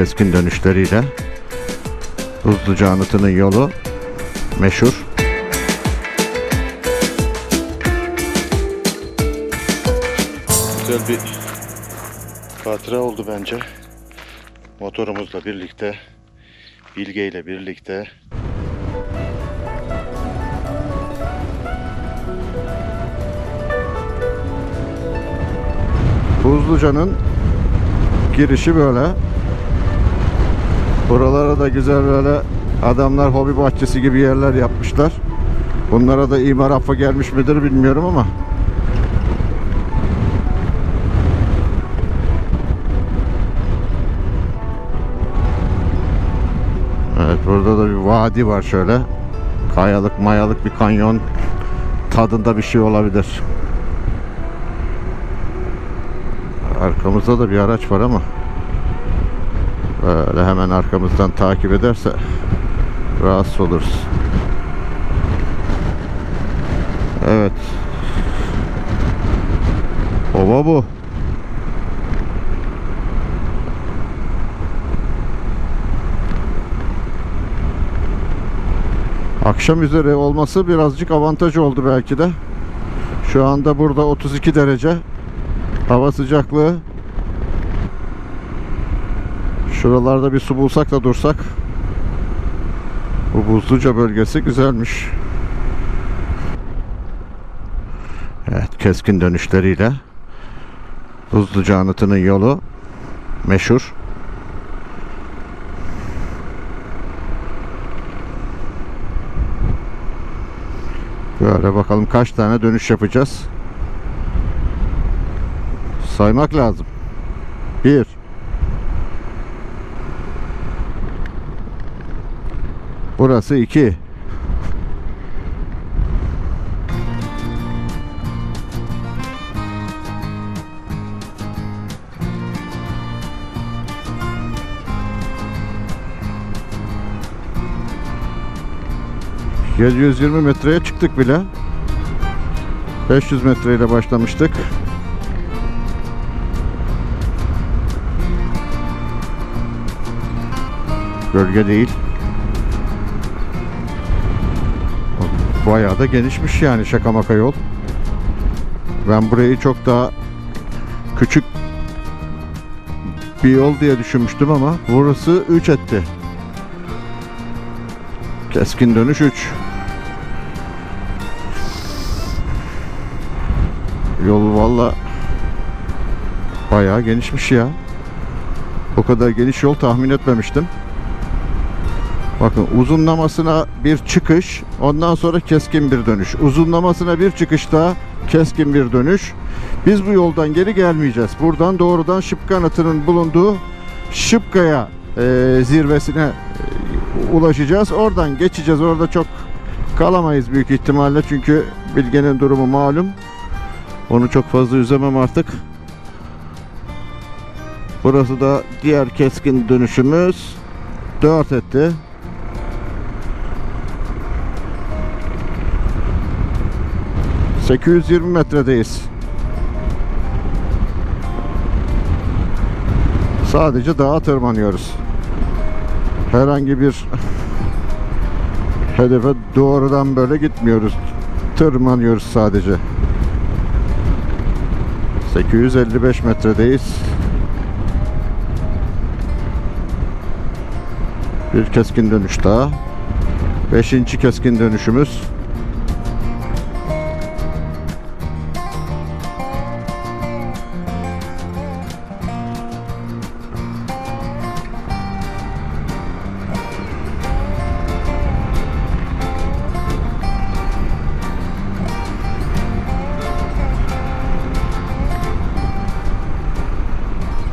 keskin dönüşleriyle Hızlıca anıtının yolu meşhur. Güzel bir hatıra oldu bence. Motorumuzla birlikte, Bilge ile birlikte Buzluca'nın girişi böyle. Buralara da güzel böyle adamlar hobi bahçesi gibi yerler yapmışlar. Bunlara da imar affı gelmiş midir bilmiyorum ama. Evet burada da bir vadi var şöyle. Kayalık mayalık bir kanyon tadında bir şey olabilir. Arkamızda da bir araç var ama böyle hemen arkamızdan takip ederse rahatsız oluruz. Evet. Ova bu. Akşam üzeri olması birazcık avantaj oldu belki de. Şu anda burada 32 derece. Hava sıcaklığı. Şuralarda bir su bulsak da dursak. Bu Buzluca bölgesi güzelmiş. Evet, keskin dönüşleriyle Buzluca anıtının yolu meşhur. Böyle bakalım kaç tane dönüş yapacağız. Saymak lazım. Bir. Burası iki. ...720 metreye çıktık bile. 500 metreyle başlamıştık. Bölge değil. Bayağı da genişmiş yani şaka maka yol. Ben burayı çok daha küçük bir yol diye düşünmüştüm ama burası 3 etti. Keskin dönüş 3. Yol valla bayağı genişmiş ya. O kadar geniş yol tahmin etmemiştim. Bakın uzunlamasına bir çıkış, ondan sonra keskin bir dönüş. Uzunlamasına bir çıkış daha, keskin bir dönüş. Biz bu yoldan geri gelmeyeceğiz. Buradan doğrudan Şıpka Anıtı'nın bulunduğu Şıpka'ya e, zirvesine e, ulaşacağız. Oradan geçeceğiz. Orada çok kalamayız büyük ihtimalle. Çünkü Bilge'nin durumu malum. Onu çok fazla üzemem artık. Burası da diğer keskin dönüşümüz. 4 etti. ...820 metredeyiz. Sadece dağa tırmanıyoruz. Herhangi bir... ...hedefe doğrudan böyle gitmiyoruz. Tırmanıyoruz sadece. 855 metredeyiz. Bir keskin dönüş daha. Beşinci keskin dönüşümüz.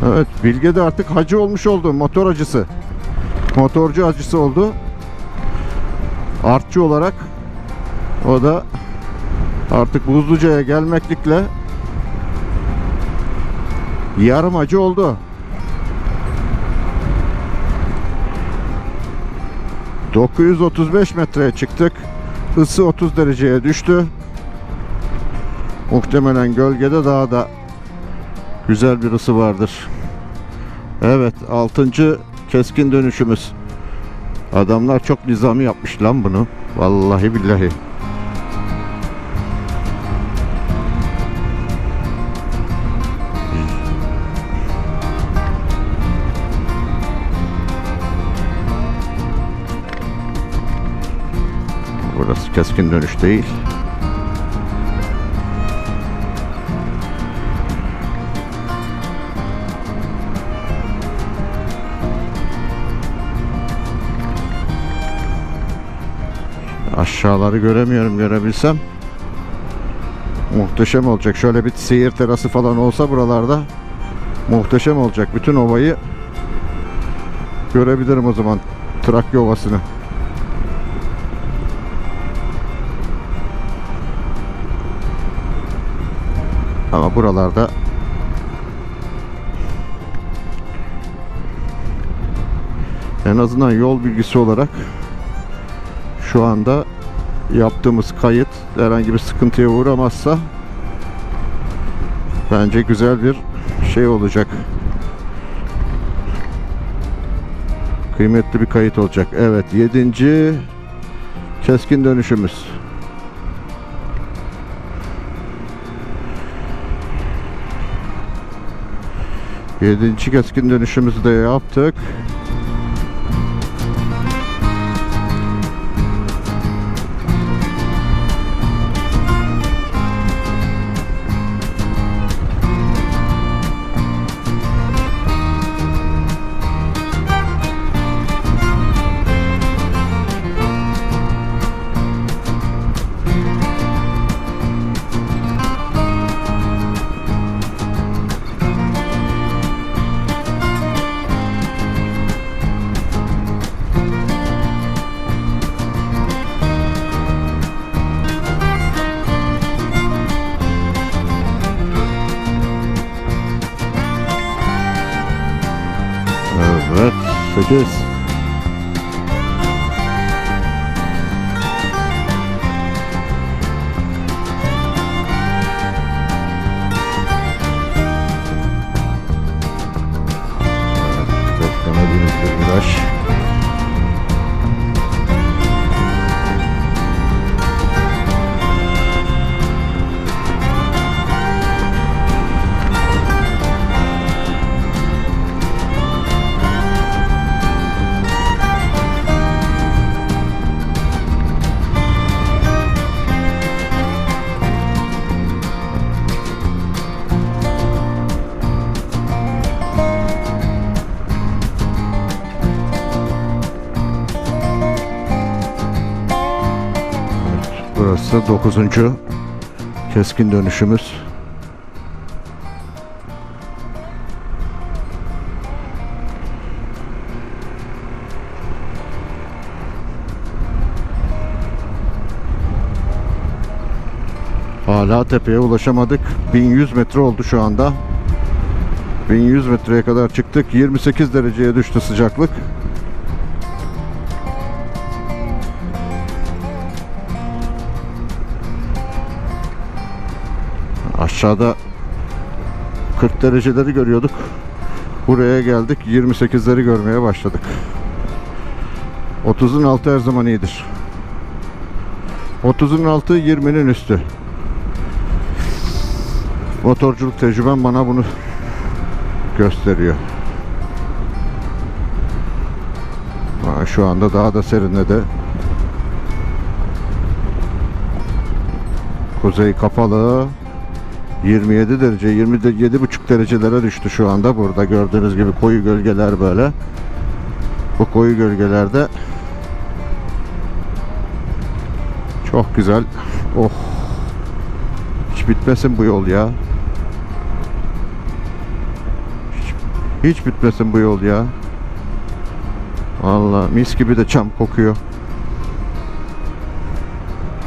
Evet, Bilge de artık hacı olmuş oldu, motor hacısı. Motorcu hacısı oldu. Artçı olarak o da artık Buzluca'ya gelmeklikle yarım hacı oldu. ...935 metreye çıktık. Isı 30 dereceye düştü. Muhtemelen gölgede daha da güzel bir ısı vardır. Evet 6. keskin dönüşümüz. Adamlar çok nizami yapmış lan bunu. Vallahi billahi. Burası keskin dönüş değil. Aşağıları göremiyorum görebilsem. Muhteşem olacak. Şöyle bir seyir terası falan olsa buralarda muhteşem olacak. Bütün ovayı görebilirim o zaman. Trakya Ovası'nı. Ama buralarda en azından yol bilgisi olarak şu anda yaptığımız kayıt herhangi bir sıkıntıya uğramazsa bence güzel bir şey olacak. Kıymetli bir kayıt olacak. Evet, yedinci keskin dönüşümüz. Yedinci keskin dönüşümüzü de yaptık. Evet, 8. Burası 9. keskin dönüşümüz. Hala tepeye ulaşamadık. 1100 metre oldu şu anda. 1100 metreye kadar çıktık. 28 dereceye düştü sıcaklık. Aşağıda 40 dereceleri görüyorduk. Buraya geldik 28'leri görmeye başladık. 30'un altı her zaman iyidir. 30'un altı 20'nin üstü. Motorculuk tecrübem bana bunu gösteriyor. Şu anda daha da serinledi. Kuzey kapalı. 27 derece, 27 buçuk derecelere düştü şu anda. Burada gördüğünüz gibi koyu gölgeler böyle. Bu koyu gölgelerde çok güzel. Oh. Hiç bitmesin bu yol ya. Hiç, hiç bitmesin bu yol ya. Vallahi mis gibi de çam kokuyor.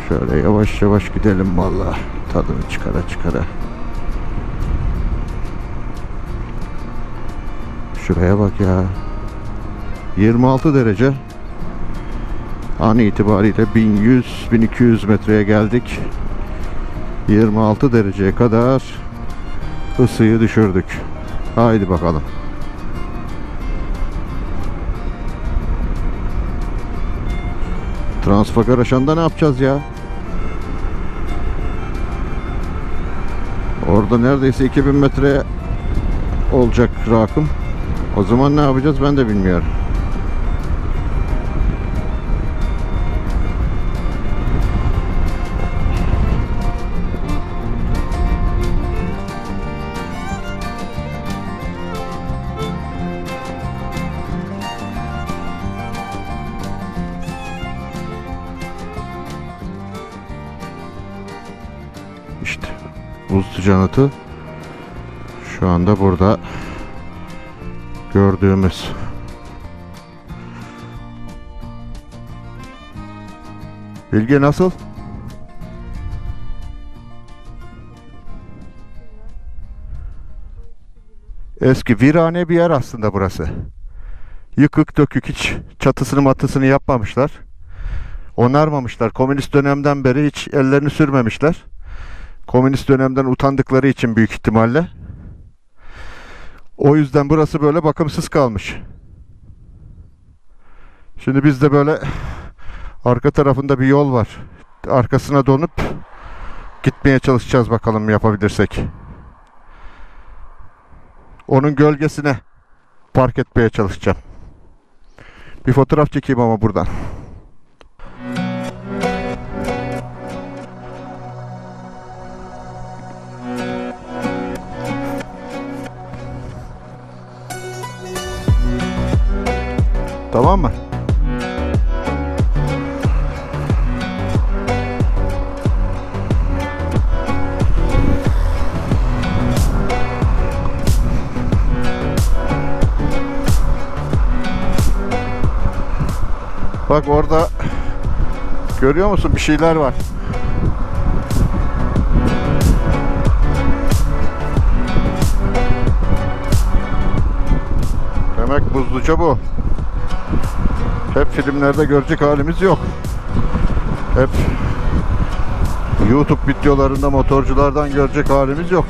Şöyle yavaş yavaş gidelim vallahi. Tadını çıkara çıkara. Şuraya bak ya. 26 derece. An itibariyle 1100-1200 metreye geldik. 26 dereceye kadar ısıyı düşürdük. Haydi bakalım. Transfagaraşan'da ne yapacağız ya? Orada neredeyse 2000 metre olacak rakım. O zaman ne yapacağız ben de bilmiyorum. İşte buz ticaneti şu anda burada gördüğümüz. Bilge nasıl? Eski virane bir yer aslında burası. Yıkık dökük hiç çatısını matısını yapmamışlar. Onarmamışlar. Komünist dönemden beri hiç ellerini sürmemişler. Komünist dönemden utandıkları için büyük ihtimalle. O yüzden burası böyle bakımsız kalmış. Şimdi bizde böyle arka tarafında bir yol var. Arkasına donup gitmeye çalışacağız bakalım yapabilirsek. Onun gölgesine park etmeye çalışacağım. Bir fotoğraf çekeyim ama buradan. Tamam mı? Bak orada görüyor musun bir şeyler var. Demek buzluca bu. Hep filmlerde görecek halimiz yok. Hep YouTube videolarında motorculardan görecek halimiz yok.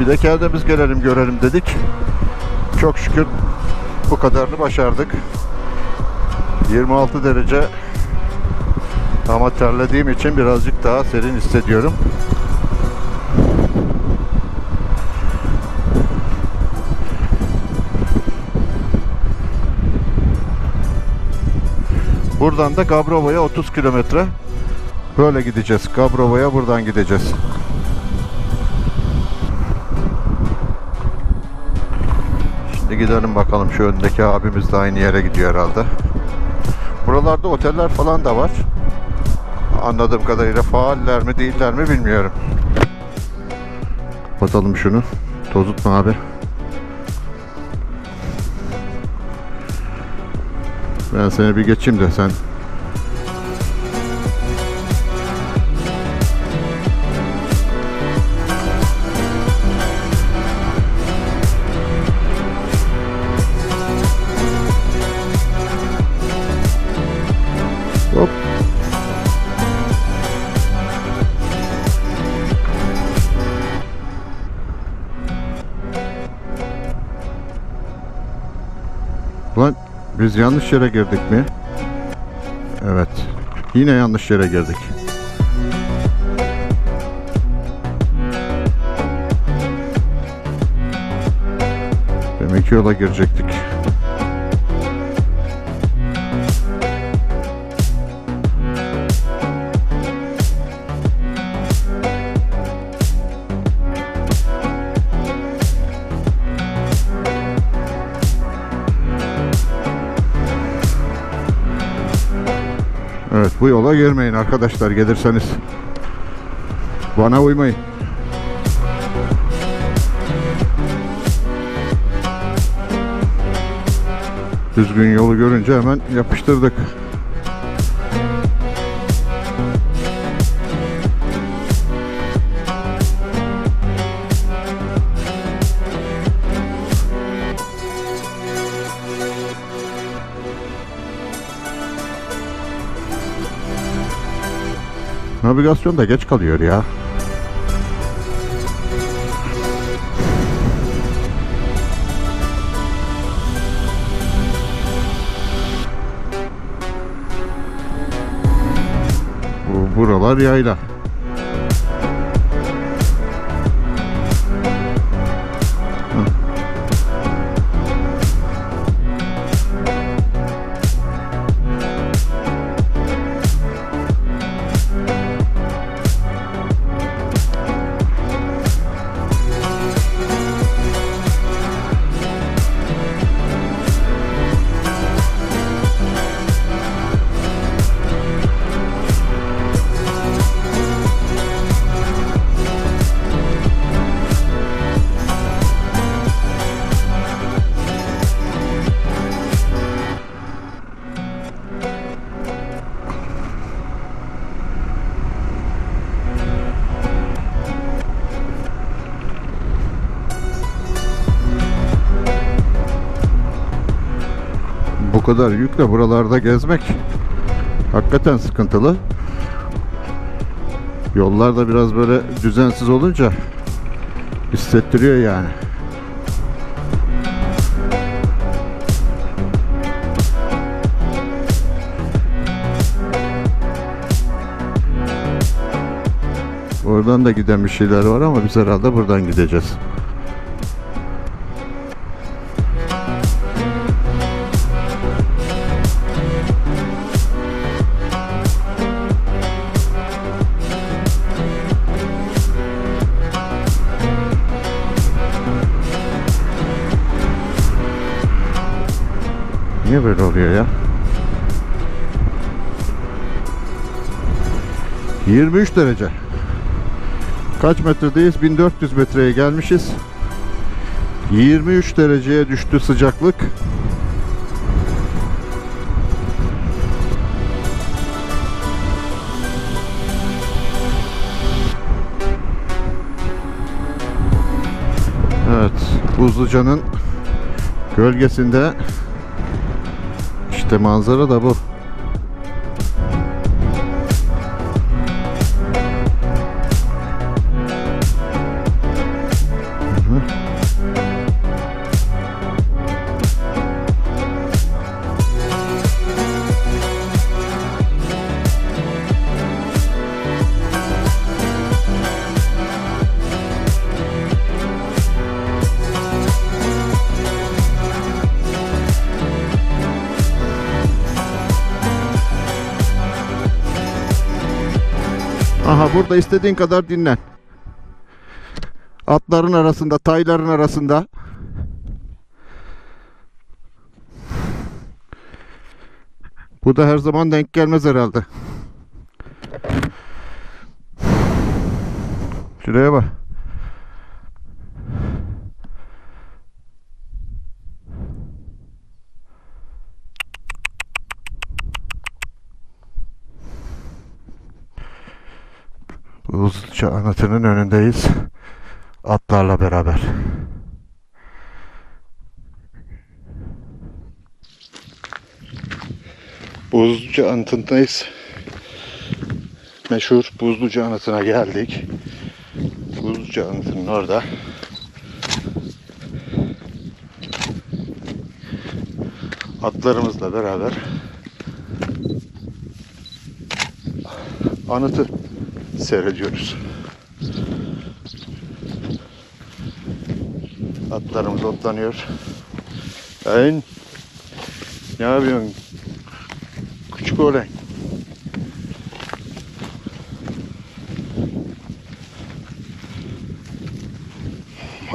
Bir de kendimiz gelelim görelim dedik. Çok şükür bu kadarını başardık. 26 derece ama terlediğim için birazcık daha serin hissediyorum. Buradan da Gabrova'ya 30 kilometre. Böyle gideceğiz. Gabrova'ya buradan gideceğiz. Şimdi gidelim bakalım şu öndeki abimiz de aynı yere gidiyor herhalde. Buralarda oteller falan da var. Anladığım kadarıyla faaller mi değiller mi bilmiyorum. Kapatalım şunu. Tozutma abi. Ben seni bir geçeyim de sen biz yanlış yere girdik mi? Evet. Yine yanlış yere girdik. Demek ki yola girecektik. Bu yola girmeyin arkadaşlar gelirseniz. Bana uymayın. Düzgün yolu görünce hemen yapıştırdık. Navigasyon da geç kalıyor ya. Buralar yayla. Kadar yükle buralarda gezmek hakikaten sıkıntılı. Yollar da biraz böyle düzensiz olunca hissettiriyor yani. Oradan da giden bir şeyler var ama biz herhalde buradan gideceğiz. Niye böyle oluyor ya? 23 derece. Kaç metredeyiz? 1400 metreye gelmişiz. 23 dereceye düştü sıcaklık. Evet, Buzluca'nın gölgesinde işte manzara da bu. Aha burada istediğin kadar dinlen. Atların arasında, tayların arasında. Bu da her zaman denk gelmez herhalde. Şuraya bak. Buzluca anıtının önündeyiz. Atlarla beraber. Buzluca anıtındayız. Meşhur Buzluca anıtına geldik. Buzluca anıtının orada. Atlarımızla beraber anıtı seyrediyoruz. Atlarımız otlanıyor. Ayın ne yapıyorsun? Küçük oğlan.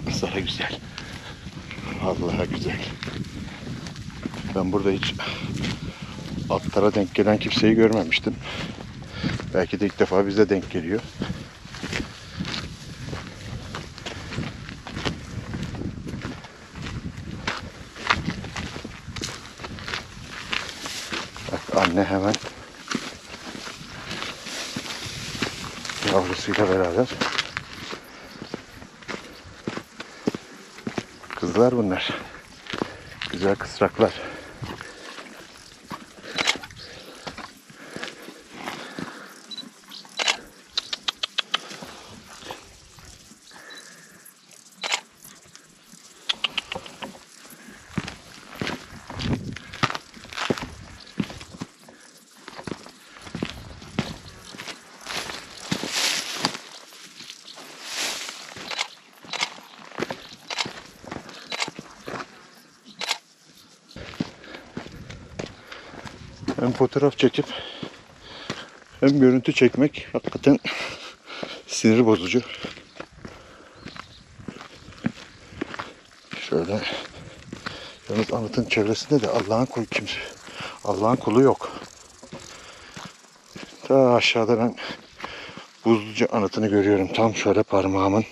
Manzara güzel. Vallahi güzel. Ben burada hiç atlara denk gelen kimseyi görmemiştim. Belki de ilk defa bize denk geliyor. Bak anne hemen yavrusuyla beraber. Kızlar bunlar. Güzel kısraklar. Hem fotoğraf çekip hem görüntü çekmek hakikaten sinir bozucu. Şöyle yalnız anıtın çevresinde de Allah'ın kulu kimse Allah'ın kulu yok. Ta aşağıda ben Buzluca anıtını görüyorum. Tam şöyle parmağımın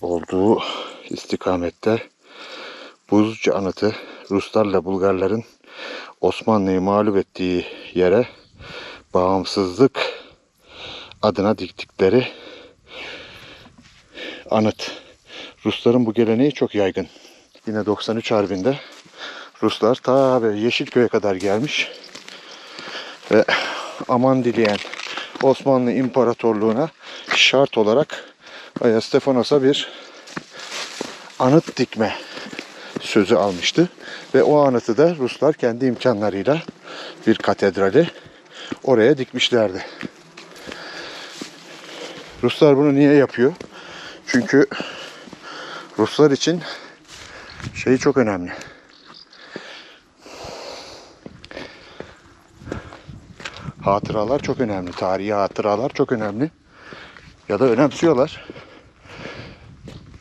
olduğu istikamette Buzluca anıtı Ruslarla Bulgarların Osmanlı'yı mağlup ettiği yere bağımsızlık adına diktikleri anıt. Rusların bu geleneği çok yaygın. Yine 93 Harbi'nde Ruslar ta Yeşilköy'e kadar gelmiş ve aman dileyen Osmanlı İmparatorluğu'na şart olarak Stefanos'a bir anıt dikme sözü almıştı. Ve o anıtı da Ruslar kendi imkanlarıyla bir katedrali oraya dikmişlerdi. Ruslar bunu niye yapıyor? Çünkü Ruslar için şey çok önemli. Hatıralar çok önemli. Tarihi hatıralar çok önemli. Ya da önemsiyorlar.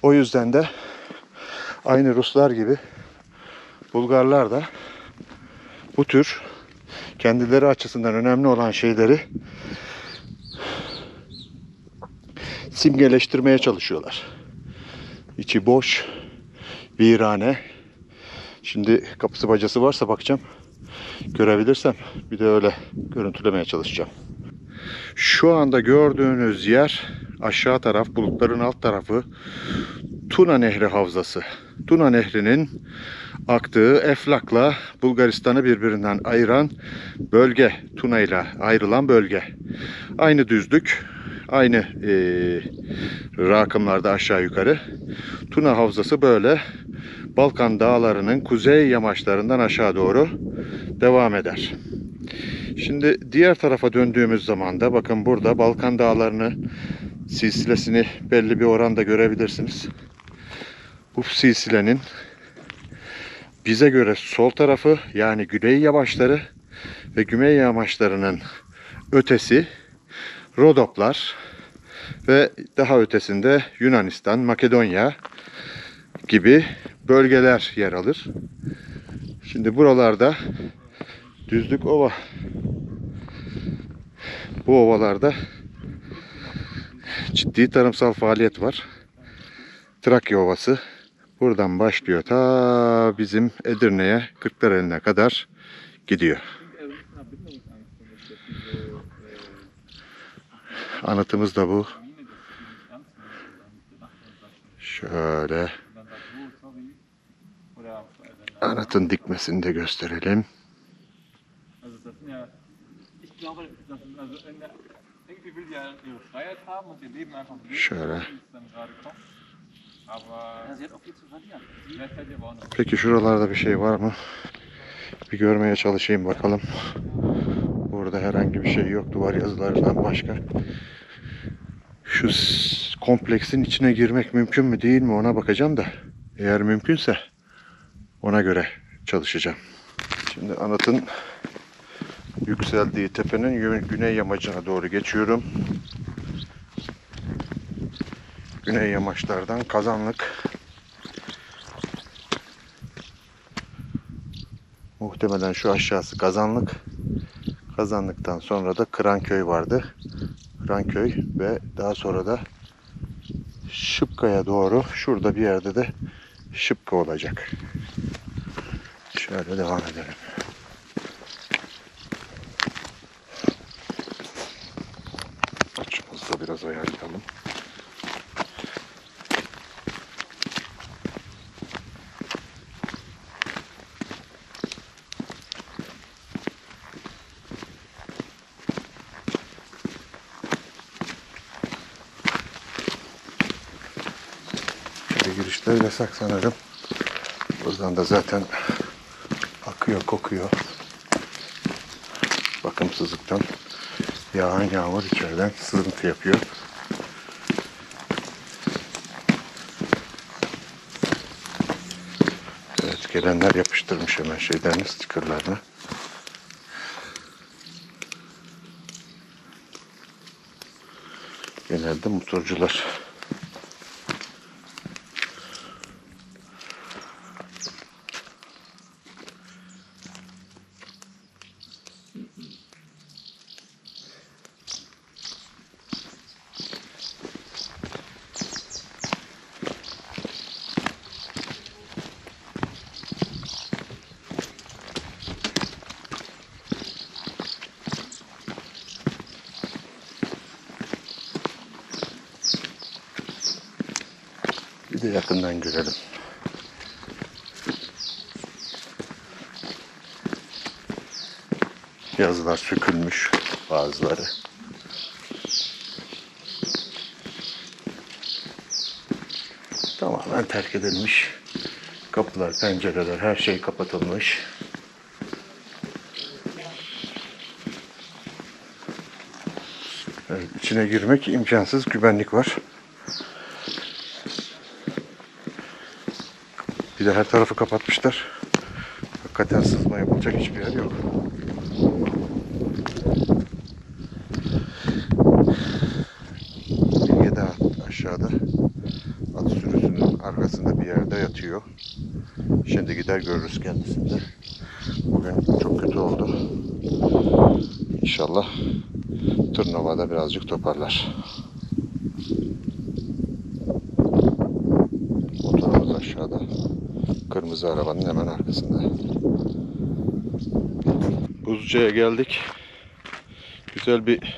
O yüzden de aynı Ruslar gibi Bulgarlar da bu tür kendileri açısından önemli olan şeyleri simgeleştirmeye çalışıyorlar. İçi boş, virane. Şimdi kapısı bacası varsa bakacağım. Görebilirsem bir de öyle görüntülemeye çalışacağım. Şu anda gördüğünüz yer aşağı taraf bulutların alt tarafı Tuna Nehri Havzası. Tuna Nehri'nin aktığı Eflak'la Bulgaristan'ı birbirinden ayıran bölge. Tuna ile ayrılan bölge. Aynı düzlük, aynı e, rakımlarda aşağı yukarı. Tuna Havzası böyle Balkan dağlarının kuzey yamaçlarından aşağı doğru devam eder. Şimdi diğer tarafa döndüğümüz zaman da bakın burada Balkan dağlarını silsilesini belli bir oranda görebilirsiniz. Bu silsilenin bize göre sol tarafı yani güney yamaçları ve güney yamaçlarının ötesi Rodoplar ve daha ötesinde Yunanistan, Makedonya gibi bölgeler yer alır. Şimdi buralarda düzlük ova. Bu ovalarda ciddi tarımsal faaliyet var. Trakya Ovası buradan başlıyor ta bizim Edirne'ye Kırklareli'ne kadar gidiyor. Anıtımız da bu. Şöyle anıtın dikmesini de gösterelim. Şöyle. Peki şuralarda bir şey var mı? Bir görmeye çalışayım bakalım. Burada herhangi bir şey yok. Duvar yazılarından başka. Şu kompleksin içine girmek mümkün mü değil mi ona bakacağım da. Eğer mümkünse ona göre çalışacağım. Şimdi anıtın yükseldiği tepenin güney yamacına doğru geçiyorum. Güney yamaçlardan kazanlık Muhtemelen şu aşağısı Kazanlık. Kazanlıktan sonra da Kıranköy vardı. Kıranköy ve daha sonra da Şıpka'ya doğru şurada bir yerde de Şıpka olacak. Şöyle devam edelim. Açımızı biraz ayarlayalım. başlasak sanırım. Buradan da zaten akıyor, kokuyor. Bakımsızlıktan yağan yağmur içeriden sızıntı yapıyor. Evet, gelenler yapıştırmış hemen şeylerini, stickerlarını. Genelde motorcular yakından görelim. Yazılar sökülmüş bazıları. Tamamen terk edilmiş. Kapılar, pencereler, her şey kapatılmış. Evet, içine girmek imkansız. Güvenlik var. Bir de her tarafı kapatmışlar. Hakikaten sızma yapılacak hiçbir yer yok. Bilge de aşağıda at sürüsünün arkasında bir yerde yatıyor. Şimdi gider görürüz kendisini. Bugün çok kötü oldu. İnşallah turnuvada birazcık toparlar. Motorumuz aşağıda. Kırmızı arabanın hemen arkasında. Buzluca'ya geldik. Güzel bir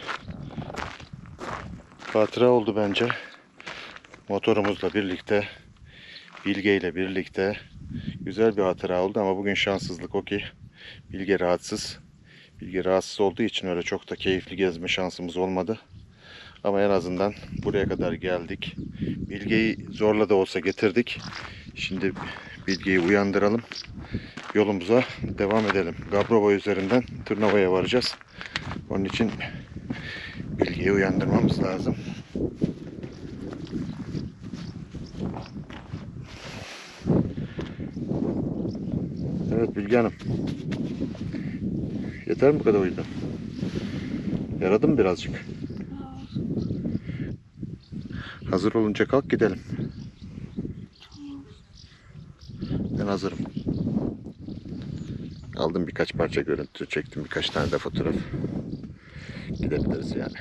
hatıra oldu bence. Motorumuzla birlikte, Bilge ile birlikte güzel bir hatıra oldu ama bugün şanssızlık o ki Bilge rahatsız. Bilge rahatsız olduğu için öyle çok da keyifli gezme şansımız olmadı. Ama en azından buraya kadar geldik. Bilge'yi zorla da olsa getirdik. Şimdi Bilge'yi uyandıralım. Yolumuza devam edelim. Gabrova üzerinden Tırnava'ya varacağız. Onun için Bilge'yi uyandırmamız lazım. Evet Bilge Hanım. Yeter mi bu kadar uyudun? Yaradı mı birazcık? Hazır olunca kalk gidelim. Ben hazırım. Aldım birkaç parça görüntü, çektim birkaç tane de fotoğraf. Gidebiliriz yani.